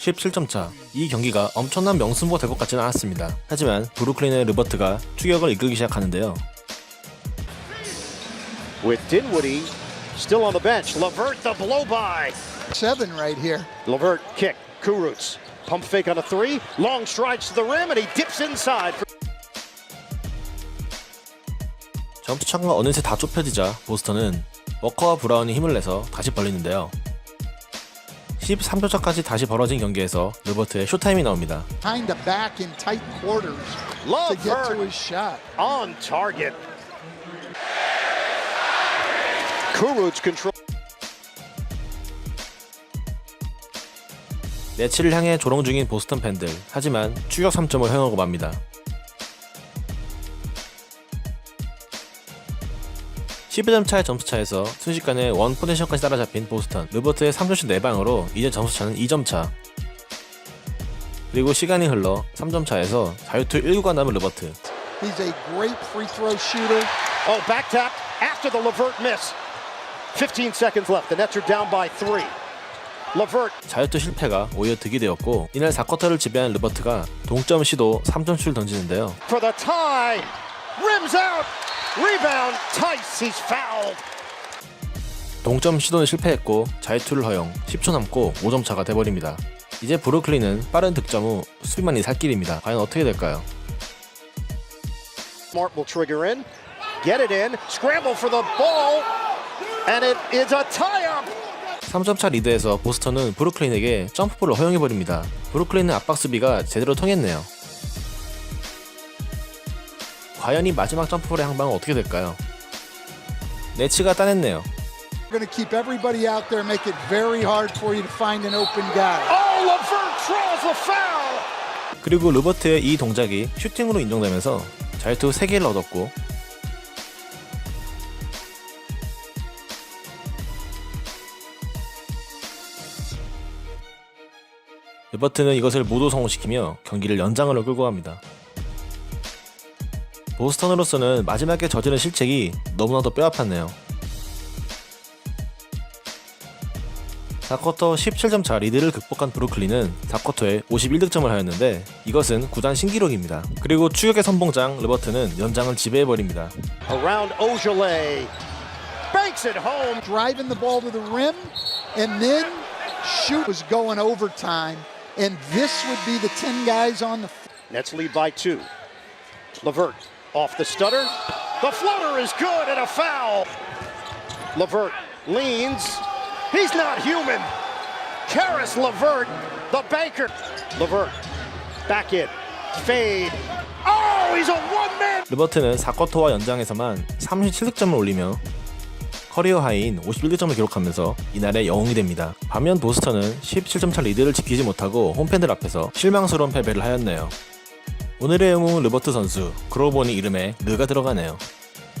17점 차. 이 경기가 엄청난 명승부가 될 것 같지는 않았습니다. 하지만 브루클린의 르버트가 추격을 이끌기 시작하는데요. with Dinwiddie still on the bench. Lavert the blow by. Seven right here. Lavert kick. Kuruts pump fake on a three. Long strides to the rim and he dips inside. 점프 창과 어느새 다 좁혀지자 보스턴은 워커와 브라운이 힘을 내서 다시 벌리는데요. 13초 차까지 다시 벌어진 경기에서 르버트의 쇼타임이 나옵니다. Kind of back in tight quarters to get to Lavert his shot. on target. Kuruts control. 매치를 향해 조롱 중인 보스턴 팬들. 하지만 추격 3점을 허용하고 맙니다. 12점 차의 점수 차에서 순식간에 원 포지션까지 따라잡힌 보스턴. 르버트의 3점슛 4방으로 이제 점수 차는 2점 차. 그리고 시간이 흘러 3점 차에서 자유투 1구가 남은 르버트. He's a great free throw shooter. Oh, back tap after the Lavert miss. 15 seconds left. The Nets are down by three. Lavert 자유투 실패가 오히려 득이 되었고 이날 4쿼터를 지배한 르버트가 동점 시도 3점슛을 던지는데요. for the tie. Rims out. Rebound. Tice. He's fouled. 동점 시도는 실패했고 자유투를 허용 10초 남고 5점 차가 돼버립니다. 이제 브루클린은 빠른 득점 후 수비만이 살 길입니다. 과연 어떻게 될까요? Smart will trigger in. Get it in. Scramble for the ball. And it is a tie-up. 3점 차 리드에서 보스턴은 브루클린에게 점프볼을 허용해버립니다. 브루클린의 압박 수비가 제대로 통했네요. 과연 이 마지막 점프볼의 항방은 어떻게 될까요? 네츠가 따냈네요. We're going to keep everybody out there, make it very hard for you to find an open guy. Oh, Lavert draws the foul. 그리고 르버트의 이 동작이 슈팅으로 인정되면서 자유투 3개를 얻었고 르버트는 이것을 모두 성공시키며 경기를 연장으로 끌고 갑니다. 보스턴으로서는 마지막에 저지른 실책이 너무나도 뼈아팠네요. 4쿼터 17점 차 리드를 극복한 브루클린은 4쿼터에 51득점을 하였는데 이것은 구단 신기록입니다. 그리고 추격의 선봉장 르버트는 연장을 지배해버립니다. Around Ojale. Banks it home. Driving the ball to the rim, and then shoot was going overtime. And this would be the 10 guys on the Nets lead by two. Lavert off the stutter. The floater is good and a foul. Lavert leans. He's not human. Karis Lavert, the banker. Lavert back in. Fade. Oh, he's a one man. 르버트는 4쿼터와 연장에서만 37득점을 올리며 커리어 하이인 51득점을 기록하면서 이날의 영웅이 됩니다. 반면 보스턴은 17점 차 리드를 지키지 못하고 홈팬들 앞에서 실망스러운 패배를 하였네요. 오늘의 영웅은 르버트 선수, 그러고 보니 이름에 르가 들어가네요.